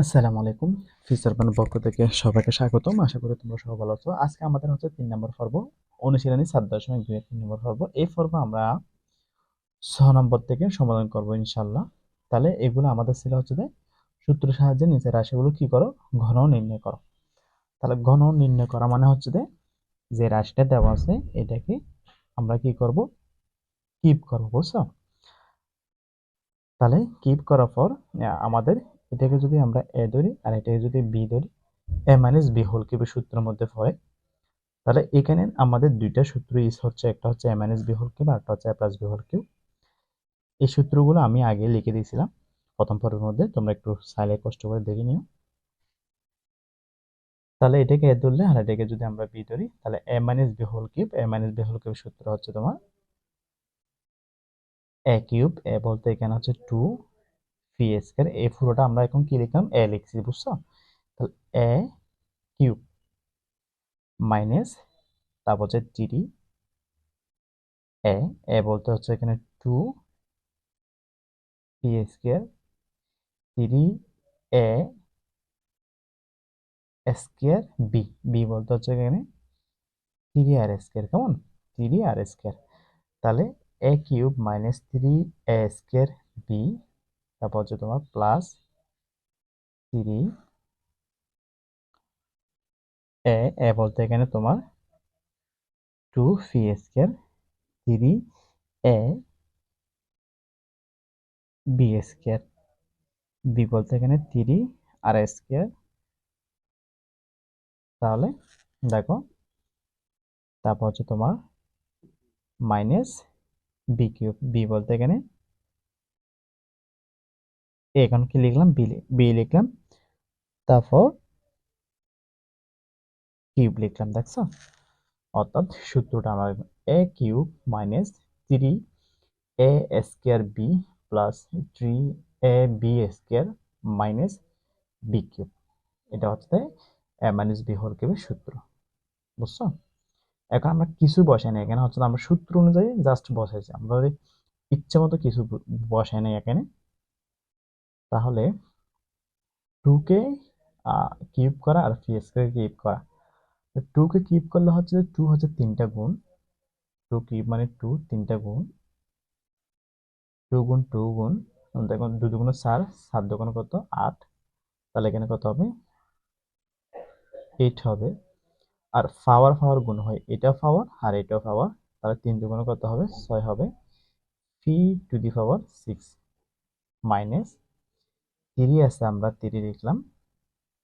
আসসালামু আলাইকুম। ফিচার বানের পক্ষ থেকে সবাইকে স্বাগতম। আশা করি তোমরা সবাই ভালো আছো। আজকে আমাদের হচ্ছে তিন নম্বর পর্ব। অনুশীলনী সাত দশমিক দুই তিন নম্বর পর্ব। এই পর্ব আমরা ছ নম্বর থেকে সমাধান করব ইনশাল্লাহ তাহলে এগুলো আমাদের ছিল হচ্ছে যে সূত্র সাহায্যে নিচের রাশিগুলো কি করো? ঘন নির্ণয় করো। তাহলে ঘন নির্ণয় করা মানে হচ্ছে যে যে রাশিটা দেওয়া আছে, এটাকে আমরা কি করব? কিপ করব, বুঝছ? তাহলে কিপ করার পর আমাদের এটাকে যদি আমরা এ ধরি আর এটাকে যদি বি ধরি, A minus B whole cube সূত্রের মধ্যে পড়ে তাহলে এখানে আমাদের দুইটা সূত্র ইস হচ্ছে, একটা হচ্ছে A minus B whole cube আর একটা হচ্ছে A plus B whole cube এই সূত্রগুলো আমি আগে লিখে দিয়েছিলাম, প্রথম পর্বের মধ্যে, তোমরা একটু সাইলে কষ্ট করে দেখে নিও। তাহলে এটাকে এ ধরলে আর এটাকে যদি আমরা বি ধরি, তাহলে A minus B whole cube A minus B whole cube সূত্র হচ্ছে তোমার এ কিউব এ বলতে এখানে হচ্ছে টু পি স্কোয়ার এই পুরোটা আমরা এখন কি লিখলাম? এ লিখছি, বুঝছ? তাহলে এ কিউব মাইনাস, তারপর হচ্ছে টিডি এ এ বলতে হচ্ছে এখানে two P square three A square B B বলতে হচ্ছে এখানে থ্রি আর স্কোয়ার কেমন? থ্রি আর স্কোয়ার তাহলে A cube minus three A square B তারপর হচ্ছে তোমার প্লাস থ্রি এ এ বলতে এখানে তোমার two P square three A B square B বলতে এখানে থ্রি আর স্কোয়ার তাহলে দেখো, তারপর হচ্ছে তোমার মাইনাস বি কিউব বি বলতে এখানে এখন কি লিখলাম? বি বি লিখলাম। তারপর কিউব লিখলাম, দেখছ? অর্থাৎ সূত্রটা আমরা A cube minus three A square B plus three A B square minus B cube এটা হচ্ছে এ মাইনাস বি হোল কিউবের সূত্র। বুঝছ? এখন আমরা কিছু বসাই না এখানে হচ্ছে আমরা সূত্র অনুযায়ী জাস্ট বসাইছি। আমরা ইচ্ছে মতো কিছু বসাই নাই এখানে তাহলে টুকে কিউব করা আর ফি স্কোয়ার কিউব করা। টুকে কিউব করলে হচ্ছে যে টু হচ্ছে তিনটা গুণ। টু কিউব মানে টু তিনটা গুণ। টু গুণ টু গুণ। দেখুন দু দুগুণ চার, সাত দুগুণ কত? আট। তাহলে এখানে কত হবে? এইট হবে। আর পাওয়ার পাওয়ার গুণ হয়। এটা পাওয়ার আর এটাও পাওয়ার তাহলে তিন দুগুণ কত হবে? ছয় হবে। P to the power six minus three আছে, আমরা থ্রি লিখলাম।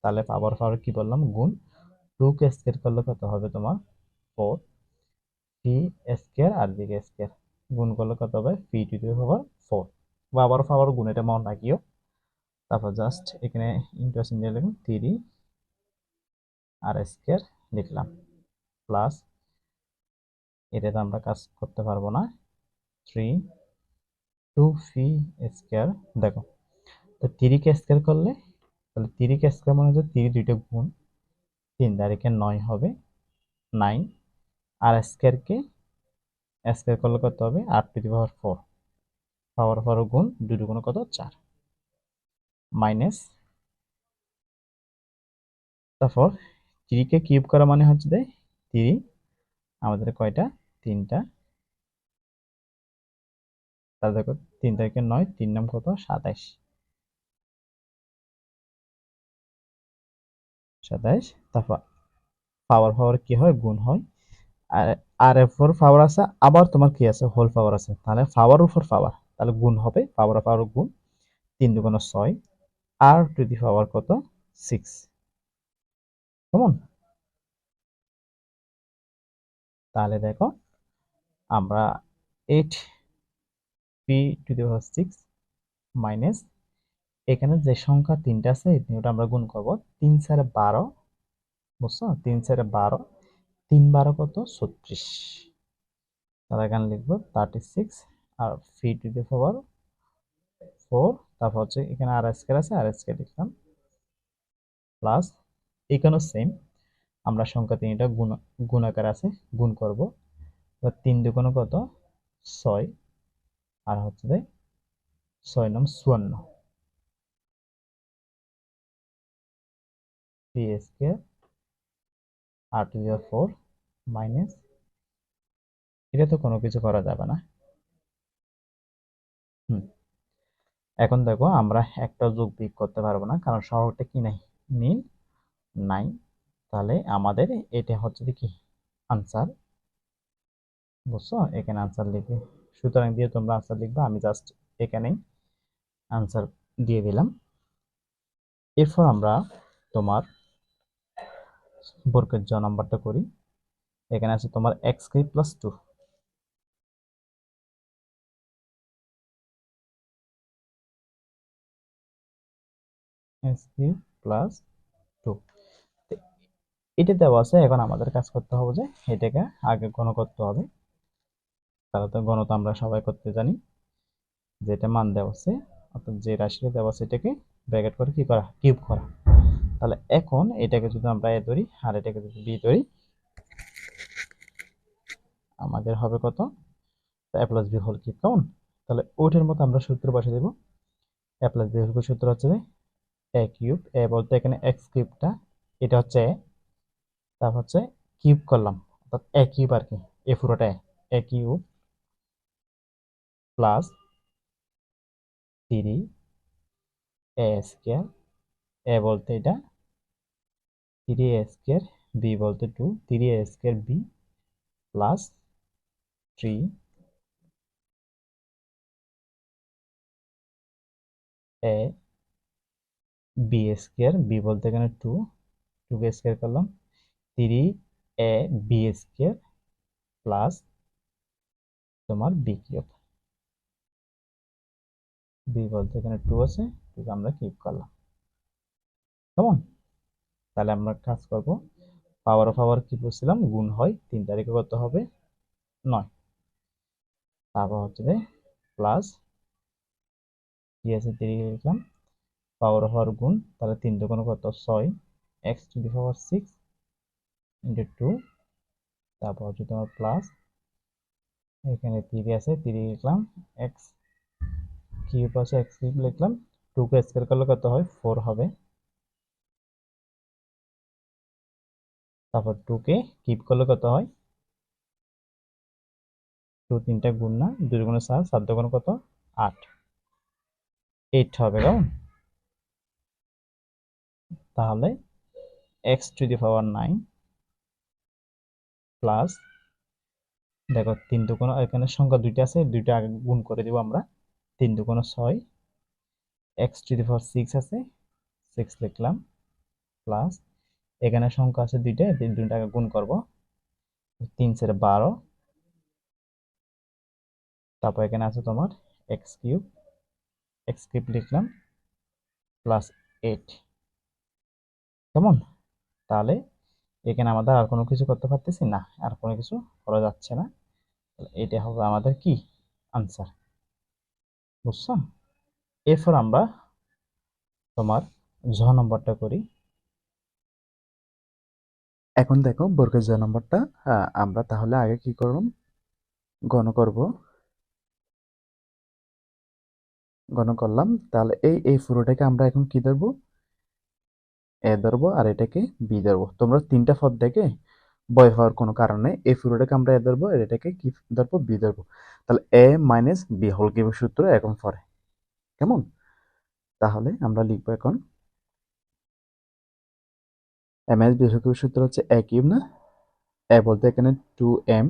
তাহলে পাওয়ার পাওয়ার কি বললাম? গুণ টু কে স্কোয়ার করলে কত হবে তোমার? ফোর পি স্কোয়ার আর দিকে স্কোয়ার গুণ করলে কত হবে? P to the power four power গুণ, এটা মন রাখিও তারপর জাস্ট এখানে ইন্টারেস্ট লিখুন থ্রি আর স্কোয়ার লিখলাম। প্লাস এটাতে আমরা কাজ করতে পারব না। থ্রি টু ফি স্কোয়ার দেখো তো তিরিকে স্কোয়ার করলে, তাহলে তিরিকে স্কোয়ার মানে হচ্ছে তিরি দুইটা গুণ তিন তারিখে নয় হবে নাইন। আর স্কোয়ারকে স্কোয়ার করলে কত হবে? আট to the power four. Power four গুণ দুটো গুণ কত? চার। মাইনাস, তারপর তিরিকে কিউব করা মানে হচ্ছে যে তিরি আমাদের কয়টা? তিনটা। দেখো, তিন তারিখে নয়, তিন নাম কত? সাতাইশ। সাতাইশ, তারপর পাওয়ার পাওয়ার কি হয়? গুণ হয়। আর আর এর উপর পাওয়ার আছে, আবার তোমার কি আছে? হোল পাওয়ার আছে। তাহলে পাওয়ার উপর পাওয়ার তাহলে গুণ হবে পাওয়ার পাওয়ার গুণ তিন দুগুণ ছয় আর টু দি পাওয়ার কত? সিক্স কেমন? তাহলে দেখো, আমরা eight P to the power six minus এখানে যে সংখ্যা তিনটা আছে ওটা আমরা গুণ করব। তিন চারে বারো, বুঝছ? তিন চারে বারো, তিন বারো কত? ছত্রিশ। তাহলে এখানে লিখব thirty six R P to the power four তারপর হচ্ছে এখানে আর এস স্কোয়ার আছে, আর স্কোয়ার লিখলাম। প্লাস এখানেও সেম আমরা সংখ্যা তিনটা গুণ গুণাকার আছে, গুণ করব। এবার তিন দুগুণ কত? ছয়, আর হচ্ছে ছয় নম চুয়ান্ন। P square R to the four minus এটা তো কোনো কিছু করা যাবে না। হুম। এখন দেখো, আমরা একটা যোগ বিয়োগ করতে পারব না, কারণ সহগটা কি নাই? মিল নাই তাহলে আমাদের এটা হচ্ছে কি? আনসার বুঝছ? এখানে আনসার লিখবে। সুতরাং দিয়ে তোমরা আনসার লিখবে, আমি জাস্ট এখানেই আনসার দিয়ে দিলাম। এরপর আমরা তোমার বর্গের জ নাম্বারটা করি। এখানে আছে তোমার X cube plus two plus two এটা দেওয়া আছে, এখন আমাদের কাজ করতে হবে যে এটাকে আগে গণ করতে হবে। তাহলে তো গণত আমরা সবাই করতে জানি। যেটা মান দেওয়া আছে, অর্থাৎ যে রাশিটা দেওয়া আছে এটাকে ব্র্যাকেট করে কি করা? কিউব করা। তাহলে এখন এটাকে যদি আমরা এ ধরি আর এটাকে যদি বি ধরি, আমাদের হবে কত? A plus B whole cube কেমন? তাহলে ওইটার মতো আমরা সূত্র বসে দেব। এ প্লাস বি হোল সূত্র হচ্ছে যে এ কিউব এ বলতে এখানে এক্স কিউবটা এটা হচ্ছে এ তারপর হচ্ছে কিউব করলাম। অর্থাৎ এ কিউব আর কি, এ পুরোটা A cube plus three A square A বলতে এটা থ্রি এ স্কোয়ার বি বলতে two three A square B plus three A B square B বলতে এখানে টু টু কে স্কোয়ার করলাম three A B square plus তোমার বি কিউব বি বলতে এখানে টু আছে টুকে আমরা কিউব করলাম। কেমন? তাহলে আমরা কাজ করব। পাওয়ার অফ পাওয়ার কি বলছিলাম? গুণ হয় তিন তারিখে কত হবে? নয়। তারপর হচ্ছে প্লাস কি আছে? তিরিশ লিখলাম। পাওয়ার অফ পাওয়ার গুণ, তাহলে তিন দোকানে কত? ছয়। X to the power six into two তারপর হচ্ছে তোমার প্লাস এখানে তিরি আছে তিরি লিখলাম এক্স কিউব আছে এক্স কিউব লিখলাম। টু কে স্কোয়ার করলে কত হয়? ফোর হবে। তারপর টু কে কিউব করলে কত হয়? টু তিনটা গুণ না, দুই গুণে সাত সাত দুগুণে কত? আট। এইট হবে, কেমন? তাহলে X to the power nine plus দেখো তিন দুগুণ, এখানে সংখ্যা দুইটা আছে, দুইটা আগে গুণ করে দিব আমরা। তিন দুগুণ ছয় X to the power six আছে সিক্স লিখলাম প্লাস এখানে সংখ্যা আছে দুইটা দুইটাকে গুণ করব। তিন সেরে বারো। তারপর এখানে আছে তোমার এক্স কিউব এক্স কিউব লিখলাম প্লাস এইট কেমন? তাহলে এখানে আমাদের আর কোনো কিছু করতে পারতেছি না, আর কোনো কিছু করা যাচ্ছে না। এটা হবে আমাদের কি? আনসার বুঝছ? এরপর আমরা তোমার ঝ নম্বরটা করি। এখন দেখো বর্গের জ নম্বরটা আমরা তাহলে আগে কি করব? গণ করব। গণ করলাম। তাহলে এই এই পুরোটাকে আমরা এখন কি ধরবো? এ ধরবো আর এটাকে বি ধরবো। তোমরা তিনটা পদ দেখে বয় হওয়ার কোনো কারণে এই পুরোটাকে আমরা এ ধরবো, আর এটাকে কি ধরবো? বি ধরবো। তাহলে A minus B whole cube সূত্র এখন পরে কেমন? তাহলে আমরা লিখব এখন M S B whole cube সূত্র হচ্ছে এ কিউব না? এ বলতে এখানে two M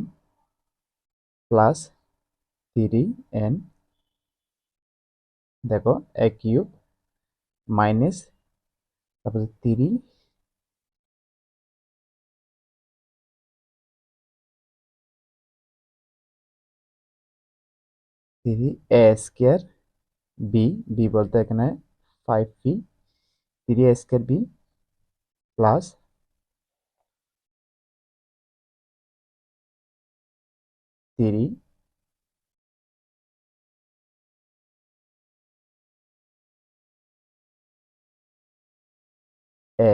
plus three N দেখো এ কিউব মাইনাস তারপরে three three A square B B বলতে এখানে five B three A square B plus three A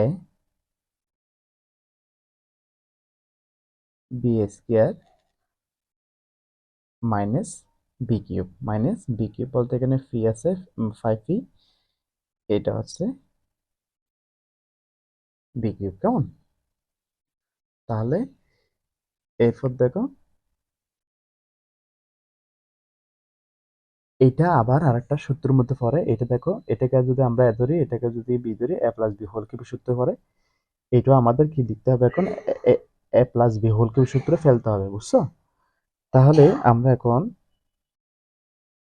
B square minus B cube. Minus B cube বলতে এখানে ফি আছে ফাইভ ফি। এটা হচ্ছে B cube কেমন? তাহলে এরপর দেখো, এটা আবার আরেকটা সূত্রের মধ্যে পড়ে। এটা দেখো, এটাকে যদি আমরা এ ধরি, এটাকে যদি বি ধরি, A plus B whole cube সূত্রে পড়ে। এটা আমাদের কি লিখতে হবে এখন? A plus B whole cube সূত্রে ফেলতে হবে, বুঝছ? তাহলে আমরা এখন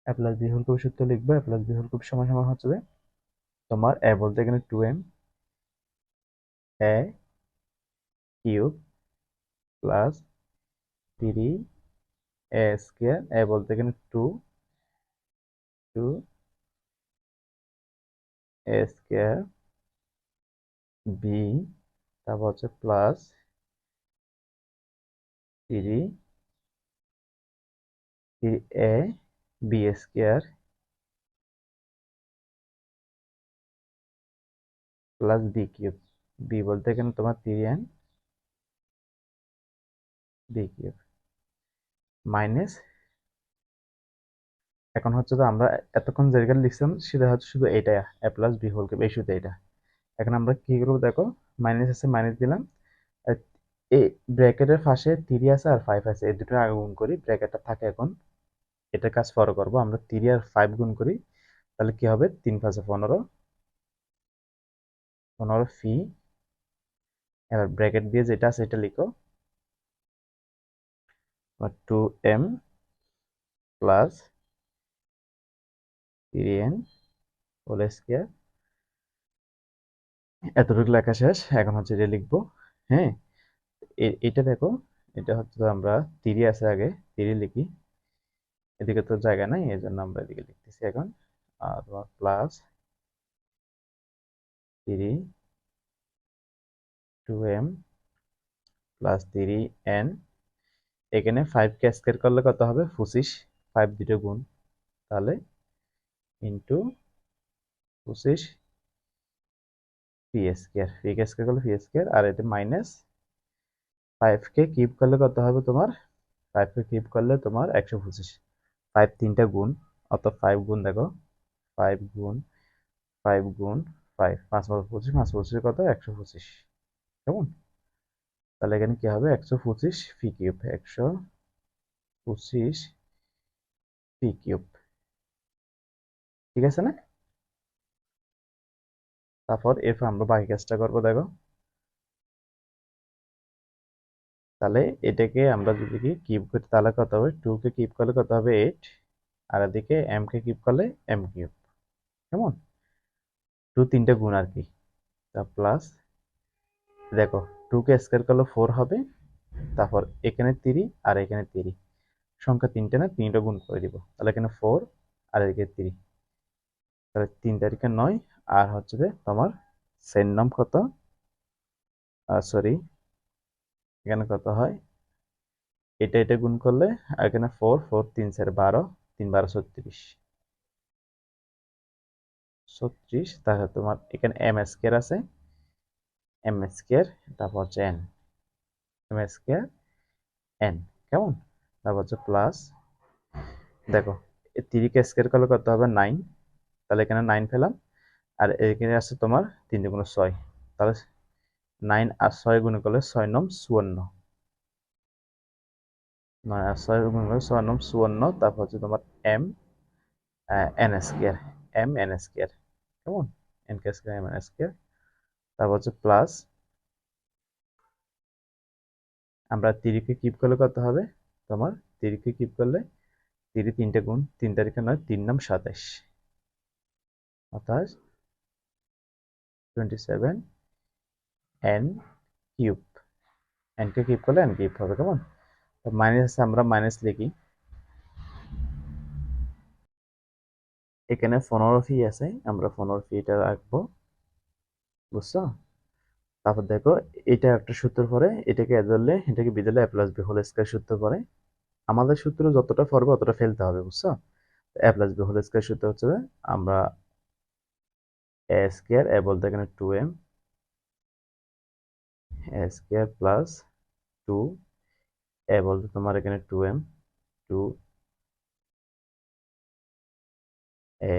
A plus B whole cube সূত্র লিখব, A plus B whole cube সমান সমান হচ্ছে তোমার এ বলতে এখানে two M A cube plus three A square A বলতে এখানে two two A square B, তারপর হচ্ছে plus three three A, B square plus B cube. B বলতে এখানে তোমার three N B cube minus এখন হচ্ছে তো আমরা এতক্ষণ যেটা লিখছিলাম সেটা হচ্ছে শুধু এটা A plus B whole cube এই শুধু এটা এখন আমরা কি করব দেখো মাইনাস আছে মাইনাস দিলাম। এই ব্র্যাকেটের পাশে থ্রি আছে আর ফাইভ আছে, এই দুটো আগে গুণ করি ব্র্যাকেটটা থাকে এখন। এটা কাজ ফলো করব, আমরা থ্রি আর ফাইভ গুণ করি, তাহলে কি হবে? তিন পাঁচে পনেরো। পনেরো ফি এবার ব্র্যাকেট দিয়ে যেটা আছে এটা লিখো। Two M plus three N whole square এতটুকু লেখা শেষ, এখন হচ্ছে যে লিখব হ্যাঁ? এটা দেখো, এটা হচ্ছে তো আমরা তিরি আছে আগে তিরি লিখি। এদিকে তো জায়গা নাই এই জন্য আমরা এদিকে লিখতেছি এখন। আর plus three 2m plus three n এখানে ফাইভকে স্কোয়ার করলে কত হবে? পঁচিশ। ফাইভ দুটো গুণ, তাহলে ইন্টু পঁচিশ পি স্কোয়ার পিকে স্কোয়ার করলে পি স্কোয়ার আর এটা মাইনাস ফাইভকে কিপ করলে কত হবে তোমার? ফাইভকে কিপ করলে তোমার একশো পঁচিশ। ফাইভ তিনটা গুণ, অত ফাইভ গুণ দেখো ফাইভ গুণ ফাইভ গুণ ফাইভ পাঁচ পঁচিশ পাঁচ পঁচিশের কত? একশো পঁচিশ। কেমন? তাহলে এখানে কি হবে? একশো পঁচিশ ফি কিউব একশো পঁচিশ ফি কিউব ঠিক আছে না? তারপর এরপর আমরা বাকি কাজটা করব, দেখো। তাহলে এটাকে আমরা যদি কি কিপ করি তাহলে কত হবে? টু কে কিপ করলে কত হবে? এইট আর এদিকে এম কে কিপ করলে এম কিউব কেমন? টু তিনটে গুণ আর কি। তা প্লাস দেখো টু কে স্কোয়ার করলে ফোর হবে, তারপর এখানে তিরি আর এখানে তিরি সংখ্যা তিনটে না, তিনটা গুণ করে দিব। তাহলে এখানে ফোর আর এদিকে তিরি তাহলে তিন তারিখে নয়, আর হচ্ছে যে তোমার সেন নাম কত? সরি এখানে কত হয়? এটা এটা গুণ করলে এখানে ফোর ফোর তিন, চার, বারো, তিন, বারো, ছত্রিশ। ছত্রিশ, তাহলে তোমার এখানে এম স্কোয়ার আছে। এম স্কোয়ার তারপর হচ্ছে এন এম স্কোয়ার এন কেমন? তারপর হচ্ছে প্লাস দেখো তিরিকে স্কোয়ার করলে কত হবে? নাইন তাহলে এখানে নাইন ফেলাম আর এখানে আছে তোমার তিন দুগুণ ছয়, তাহলে নাইন আর ছয় গুণ করলে ছয় নম চুয়ান্ন। নয় আর ছয় গুণ করলে ছয় নম চুয়ান্ন, তারপর হচ্ছে তোমার M N square M N square কেমন? এন কে স্কোয়ার এম এন স্কোয়ার তারপর হচ্ছে প্লাস আমরা তিরিকে কিপ করলে কত হবে? তোমার তিরিকে কিপ করলে তিরি তিনটে গুণ তিন তারিখে নয়, তিন নাম সাতাশ অর্থাৎ টোয়েন্টি সেভেন এন কিউব এনকে কিউব করলে এন কিউব হবে, কেমন? মাইনাস আছে, আমরা মাইনাস লিখি। এখানে পনেরো ফি আছে, আমরা পনেরো ফিটা রাখব। বুঝছ? তারপর দেখো, এটা একটা সূত্র পরে এটাকে ধরলে এটাকে বিদলে A plus B whole square সূত্র পরে আমাদের সূত্র যতটা পড়বে অতটা ফেলতে হবে, বুঝছ? A plus B whole square সূত্র হচ্ছে আমরা এ স্কোয়ার এ বলতে এখানে two M A square plus two A বলতে তোমার এখানে two M two A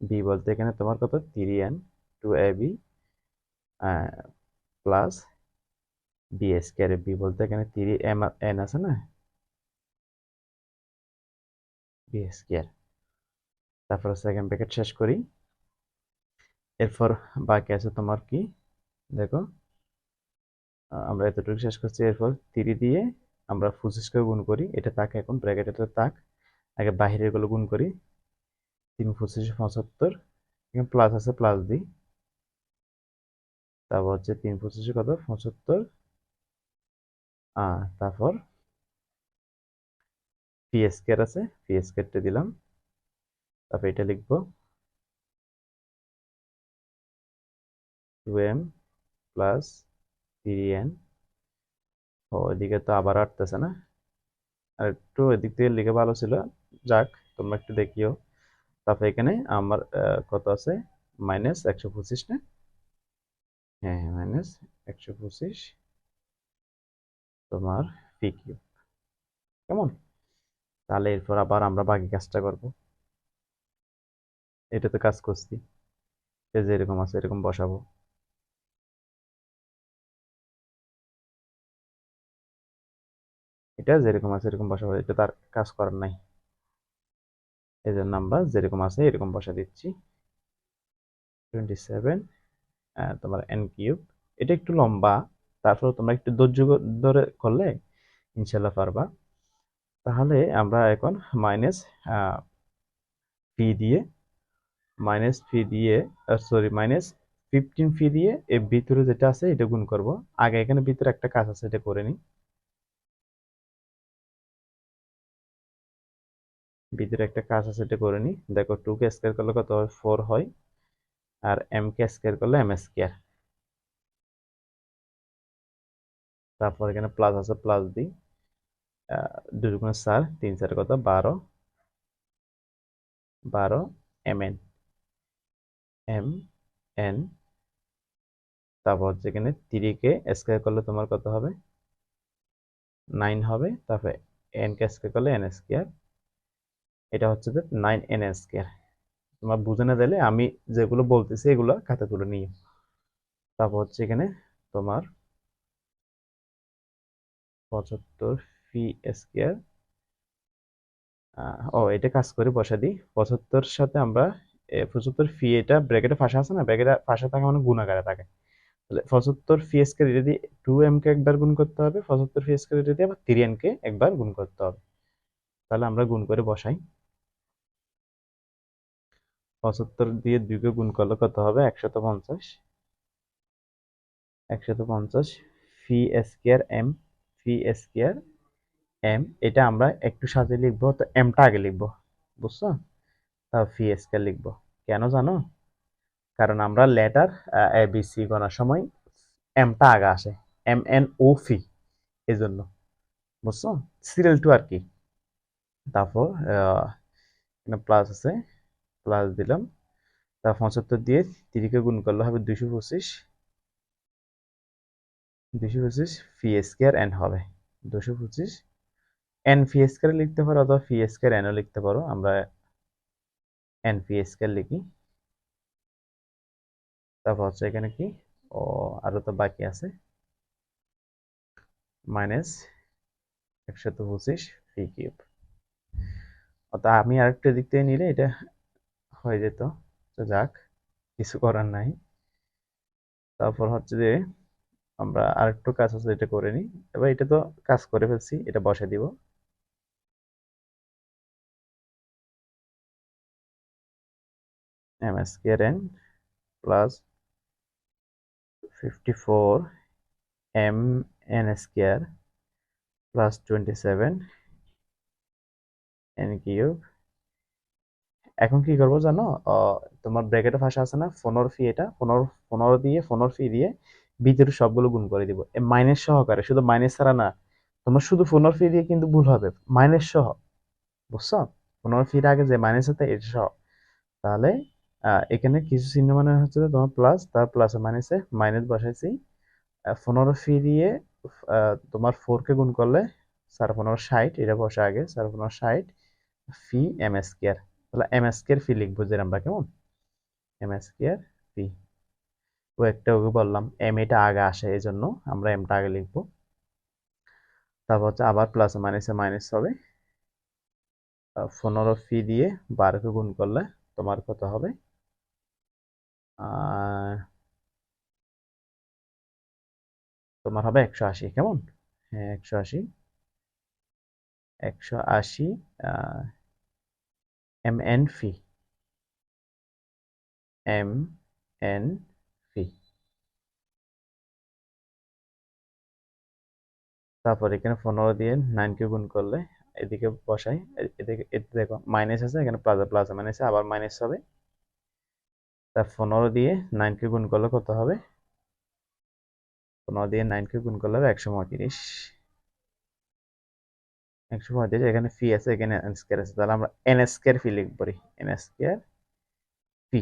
B বলতে এখানে তোমার কত? Three N two A B plus B square B বলতে এখানে থ্রি এম এন আছে না? বি স্কোয়ার তারপর সেকেন্ড ব্র্যাকেট শেষ করি। এরপর বাকি আছে তোমার কি? দেখো, আমরা এতটুকু শেষ করছি। এরপর থ্রি দিয়ে আমরা পঁচিশকে গুণ করি। এটা তাক এখন ব্র্যাকেটের তাক। আগে বাহিরেরগুলো গুণ করি। তিন পঁচিশে পঁচাত্তর এখানে প্লাস আছে প্লাস দিই। তারপর হচ্ছে তিন পঁচিশে কত? পঁচাত্তর। তারপর পি স্কোয়ার আছে পি স্কোয়ারটা দিলাম। তারপর এটা লিখব। Two M plus three N ও, এদিকে তো আবার আটতেছে না। আর একটু এদিক থেকে লিখে ভালো ছিল। যাক, তোমরা একটু দেখিও। তারপর এখানে আমার কত আছে? মাইনাস একশো পঁচিশ না হ্যাঁ হ্যাঁ মাইনাস একশো পঁচিশ তোমার পি কিউব। কেমন? তাহলে এরপর আবার আমরা বাকি কাজটা করব। এটা তো কাজ করছি। যে এরকম আছে, এরকম বসাবো। এটা যেরকম আছে, এরকম বসাবো। এটা তার কাজ করার নাই। এই জন্য আমরা যেরকম আছে, এরকম বসা দিচ্ছি। টোয়েন্টি সেভেন তোমার এন কিউব এটা একটু লম্বা তারপর তোমরা একটু ধৈর্য ধরে করলে ইনশাল্লাহ পারবা। তাহলে আমরা এখন মাইনাস ফি দিয়ে মাইনাস ফি দিয়ে সরি মাইনাস ফিফটিন ফি দিয়ে এর ভিতরে যেটা আছে এটা গুণ করব। আগে এখানে ভিতরে একটা কাজ আছে, এটা করে নিই। ভিতরে একটা কাজ আছে, এটা করে নিই। দেখো টু কে স্কোয়ার করলে কত হয়? ফোর হয়। আর এম কে স্কোয়ার করলে এম স্কোয়ার তারপর এখানে প্লাস আছে প্লাস দিই দুই গুণ চার, তিন চার কত? বারো। বারো এম এন এম এন তারপর যেখানে কে স্কোয়ার করলে তোমার কত হবে? নাইন হবে। তারপরে এন কে স্কোয়ার করলে এন স্কোয়ার এটা হচ্ছে যে নাইন এন স্কোয়ার তোমার বুঝে না দিলে আমি যেগুলো বলতেছি এগুলো খাতা তুলে নিয়ে তারপর হচ্ছে এখানে তোমার পঁচাত্তর ফি স্কোয়ার ও, এটা কাজ করে বসা দিই। পঁচাত্তর সাথে আমরা পঁচাত্তর ফি, এটা ব্র্যাকেটে ফাঁসা আছে না? ব্র্যাকেটে ফাঁসা থাকা মানে গুণাগারে থাকে। তাহলে পঁচাত্তর ফি স্কোয়ার এটা দিয়ে টু এম কে একবার গুণ করতে হবে, পঁচাত্তর ফি স্কোয়ার এটা দিয়ে আবার থ্রি এম কে একবার গুণ করতে হবে। তাহলে আমরা গুণ করে বসাই। পঁচাত্তর দিয়ে দুইকে গুণ করলে কত হবে? একশত পঞ্চাশ। একশত পঞ্চাশ P square M, P square M. এটা আমরা একটু সাথে লিখব, তো এমটা আগে লিখব, বুঝছ? তা ফি স্কোয়ার লিখব। কেন জানো? কারণ আমরা লেটার এ, বি, সি গণার সময় এমটা আগে আসে, এম, এন, ও, ফি এই জন্য বুঝছ? সিরিয়াল টু আর কি। তারপর প্লাস আছে। প্লাস দিলাম। তা পঁচাত্তর দিয়ে তিরিকে গুণ করলে হবে দুশো পঁচিশ। দুশো পঁচিশ ফি স্কোয়ার এন হবে। দুশো পঁচিশ এন ফি স্কোয়ার লিখতে পারো অথবা ফি স্কোয়ার এনও লিখতে পারো। আমরা এন ফি স্কোয়ার লিখি। তারপর হচ্ছে এখানে কি? ও, আরও তো বাকি আছে। মাইনাস একশত পঁচিশ ফি কিউব অর্থাৎ আমি আরেকটা দিক থেকে নিলে এটা হয়ে যেত। তো যাক, কিছু করার নাই। তারপর হচ্ছে যে আমরা আরেকটু কাজ আছে এটা করে নিই। এবার এটা তো কাজ করে ফেলছি, এটা বসে দিব। M square N plus fifty four M N square plus twenty seven N cube এখন কি করব জানো? তোমার ব্র্যাকেটে ভাষা আছে না? ফোনর ফি এটা ফোনর ফোনর দিয়ে ফোনর ফি দিয়ে ভিতরে সবগুলো গুণ করে দিব। মাইনাস সহকারে, শুধু মাইনাস ছাড়া না, তোমার শুধু ফোনর ফি দিয়ে কিন্তু ভুল হবে। মাইনাস সহ, বুঝছ? ফোনর ফির আগে যে মাইনাস হতে, এটা সহ। তাহলে এখানে কিছু চিহ্ন মানে হচ্ছে তোমার প্লাস তার প্লাস মাইনাসে মাইনাস বসাইছি। পনেরো ফি দিয়ে তোমার ফোরকে গুণ করলে সার পনেরো ষাট, এটা বসে আগে সার পনেরো ষাট ফি এম এস কেয়ার তাহলে এম এস ফি লিখব যে আমরা কেমন? এম এস কেয়ার ফি ও একটা ওকে বললাম এম এটা আগে আসে এই জন্য আমরা এমটা আগে লিখব। তারপর হচ্ছে আবার প্লাস মাইনাসে মাইনাস হবে। পনেরো ফি দিয়ে বারোকে গুণ করলে তোমার কত হবে? তোমার হবে একশো আশি, কেমন? হ্যাঁ একশো আশি। একশো আশি M N P M N P তারপর এখানে পনেরো দিয়ে নাইনকে গুণ করলে এদিকে বসাই, এদিকে দেখো মাইনাস আছে, এখানে প্লাস প্লাস মাইনাস আবার মাইনাস হবে। তা পনেরো দিয়ে নাইনকে গুণ করলে কত হবে? পনেরো দিয়ে নাইনকে গুণ করলে হবে একশো পঁয়ত্রিশ। একশো পঁয়ত্রিশ এখানে ফি আছে, এখানে এন স্কোয়ার আছে, তাহলে আমরা এন স্কোয়ার ফি লিখব এন স্কোয়ার ফি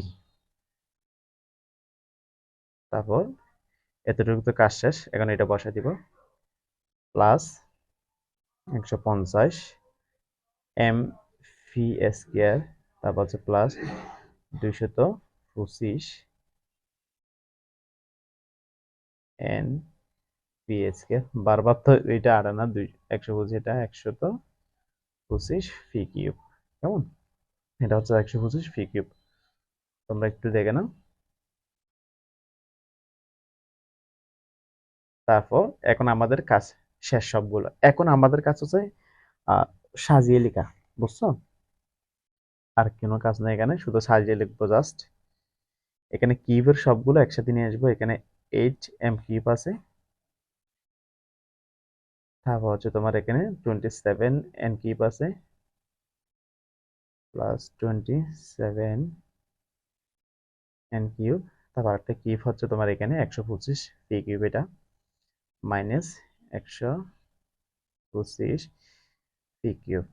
তারপর এতটুকু তো কাজ শেষ, এখন এটা বসা দিব। প্লাস একশো পঞ্চাশ এম ফি স্কোয়ার তারপর হচ্ছে প্লাস দুইশত পঁচিশ এন পি স্কোয়ার বারবার তো এটা আড়ে না, দুই, একশো পঁচিশ এটা একশত পঁচিশ ফি কিউব কেমন? এটা হচ্ছে একশো পঁচিশ ফি কিউব তোমরা একটু দেখে নাও। তারপর এখন আমাদের কাজ শেষ সবগুলো। এখন আমাদের কাজ হচ্ছে সাজিয়ে লেখা, বুঝছ? আর কোনো কাজ নেই এখানে, শুধু সাজিয়ে লিখব জাস্ট এখানে কিউবের সবগুলো একসাথে নিয়ে আসব। এখানে এইট এম কিউব আছে। তারপর হচ্ছে তোমার এখানে টোয়েন্টি সেভেন এন কিউব আছে। Plus twenty seven N cube তারপর একটা কিউব হচ্ছে তোমার এখানে একশো পঁচিশ পি কিউব এটা। মাইনাস একশো পঁচিশ পি কিউব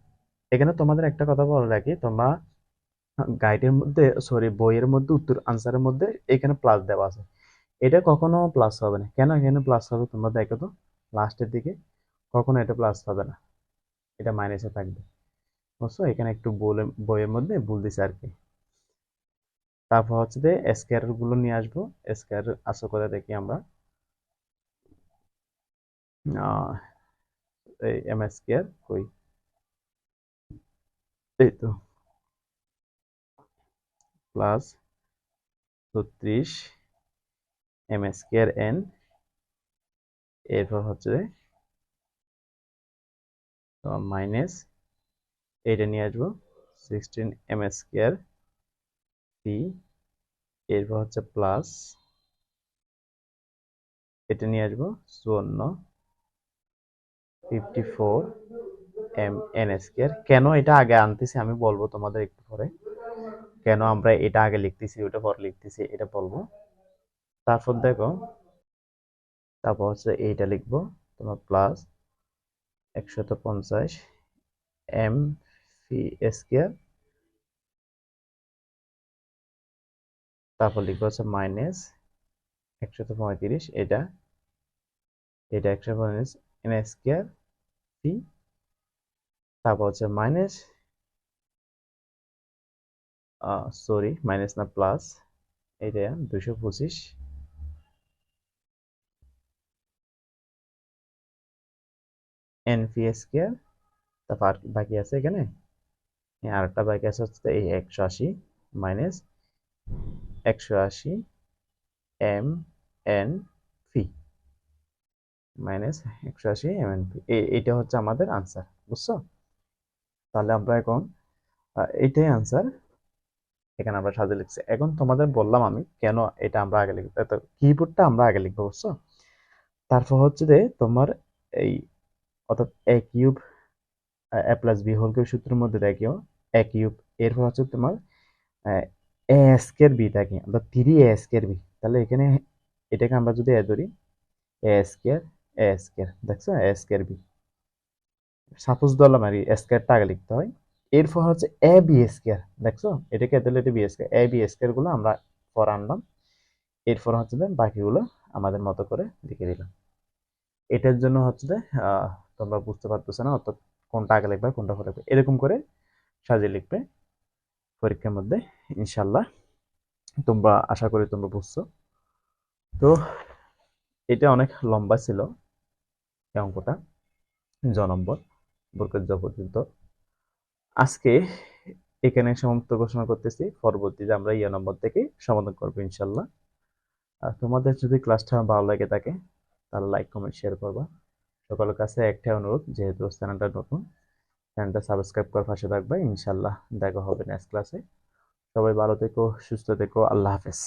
এখানে তোমাদের একটা কথা বলে রাখি তোমরা গাইডের মধ্যে সরি বইয়ের মধ্যে, উত্তর আনসারের মধ্যে এখানে প্লাস দেওয়া আছে। এটা কখনো প্লাস হবে না। কেন এখানে প্লাস হবে তোমরা দেখো তো লাস্টের দিকে। কখনো এটা প্লাস হবে না। এটা মাইনাসে থাকবে। বুঝছ? এখানে একটু বলে, বইয়ের মধ্যে ভুল দিছে আর কি। তারপর হচ্ছে যে স্কোয়ারগুলো নিয়ে আসব। স্কোয়ার আসো করে দেখি আমরা? এম স্কোয়ার কই? এই তো। প্লাস ছত্রিশ এম স্কোয়ার এন এরপর হচ্ছে মাইনাস এইটা নিয়ে আসব সিক্সটিন এম স্কোয়ার পি এরপর হচ্ছে প্লাস এটা নিয়ে আসব, চুয়ান্ন fifty four M N square কেন এটা আগে আনতেছি আমি বলব তোমাদের একটু পরে। কেন আমরা এটা আগে লিখতেছি, ওটা পরে লিখতেছি, এটা বলব। তারপর দেখো, তারপর হচ্ছে এইটা লিখব, তোমার প্লাস একশত পঞ্চাশ এম ফি স্কোয়ার। তারপর লিখব হচ্ছে মাইনাস একশত পঁয়ত্রিশ, এটা। এটা একশো পঁয়ত্রিশ, এন স্কোয়ার ফি তারপর হচ্ছে মাইনাস সরি, মাইনাস না, প্লাস, এটা দুশো পঁচিশ। এন পি স্কোয়ার তারপর বাকি আছে এখানে। আর একটা বাকি আছে হচ্ছে এই একশো আশি মাইনাস একশো আশি এম এন ফি মাইনাস একশো আশি এম এন ফি এইটা হচ্ছে আমাদের আনসার বুঝছ? তাহলে আমরা এখন এইটাই আনসার এখানে আমরা সাজে লিখছি। এখন তোমাদের বললাম আমি কেন এটা আমরা আগে লিখব কিবোর্ডটা আমরা আগে লিখব, বুঝছ? তারপর হচ্ছে যে তোমার এই অর্থাৎ A cube A plus B whole cube সূত্রের মধ্যে দেখিও এ কিউব এরপর হচ্ছে তোমার এ স্কের বি থাকে, অর্থাৎ থ্রি এ স্কের বি তাহলে এখানে এটাকে আমরা যদি এ ধরি এ স্কেয়ার এ স্কেয়ার দেখছ? এ স্কেয়ার বি সাপোজ ধরলাম আর স্কেয়ারটা আগে লিখতে হয়। এরপর হচ্ছে এ বি স্কেয়ার দেখছ? এটাকে দিলে এটা বি স্কেয়ার এ বি স্কেয়ারগুলো আমরা পর আনলাম। এরপর হচ্ছে বাকিগুলো আমাদের মতো করে লিখে দিলাম। এটার জন্য হচ্ছে তোমরা বুঝতে পারতেছো না, অর্থাৎ কোনটা আগে লিখবে, কোনটা পরে লিখবে। এরকম করে সাজিয়ে লিখবে পরীক্ষার মধ্যে ইনশাল্লাহ তোমরা, আশা করি তোমরা বুঝছ। তো এটা অনেক লম্বা ছিল এই অঙ্কটা, জ নম্বর বরকত জ পর্যন্ত। আজকে এখানে সমাপ্ত ঘোষণা করতেছি। পরবর্তীতে আমরা ইয়া নম্বর থেকে সমাধান করব ইনশাল্লাহ আর তোমাদের যদি ক্লাসটা ভালো লাগে থাকে, তাহলে লাইক কমেন্ট শেয়ার করবা। সকলের কাছে একটাই অনুরোধ, যেহেতু চ্যানেলটা নতুন, চ্যানেলটা সাবস্ক্রাইব করার পাশে থাকবে। ইনশাল্লাহ দেখা হবে নেক্সট ক্লাসে সবাই ভালো থেকো, সুস্থ থেকো, আল্লাহ হাফেজ।